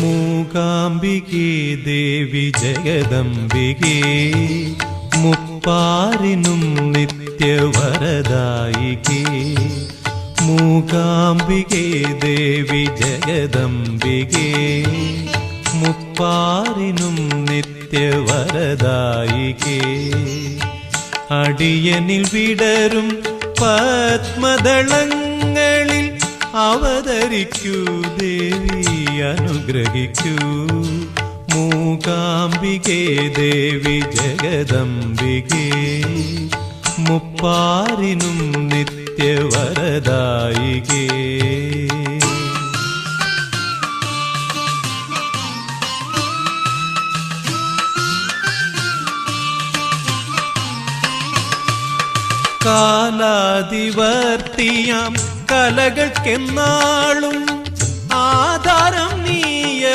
മൂകാംബികേ ദേവി ജഗദംബികേ മുപ്പാരിനും നിത്യവരദായികേ. മൂകാംബികേ ദേവി ജഗദംബികേ മുപ്പാരിനും നിത്യവരദായികേ. അടിയനിൽ വിടരും പത്മദളങ്ങളിൽ അവതരിക്കൂ ദേവി അനുഗ്രഹിക്കൂ. മൂകാംബികേ ദേവി ജഗദംബികേ. മുപ്പാരിനും നിത്യവരദായികേ. കാലാതിവർത്തിയാം കലകൾക്കെന്നാളും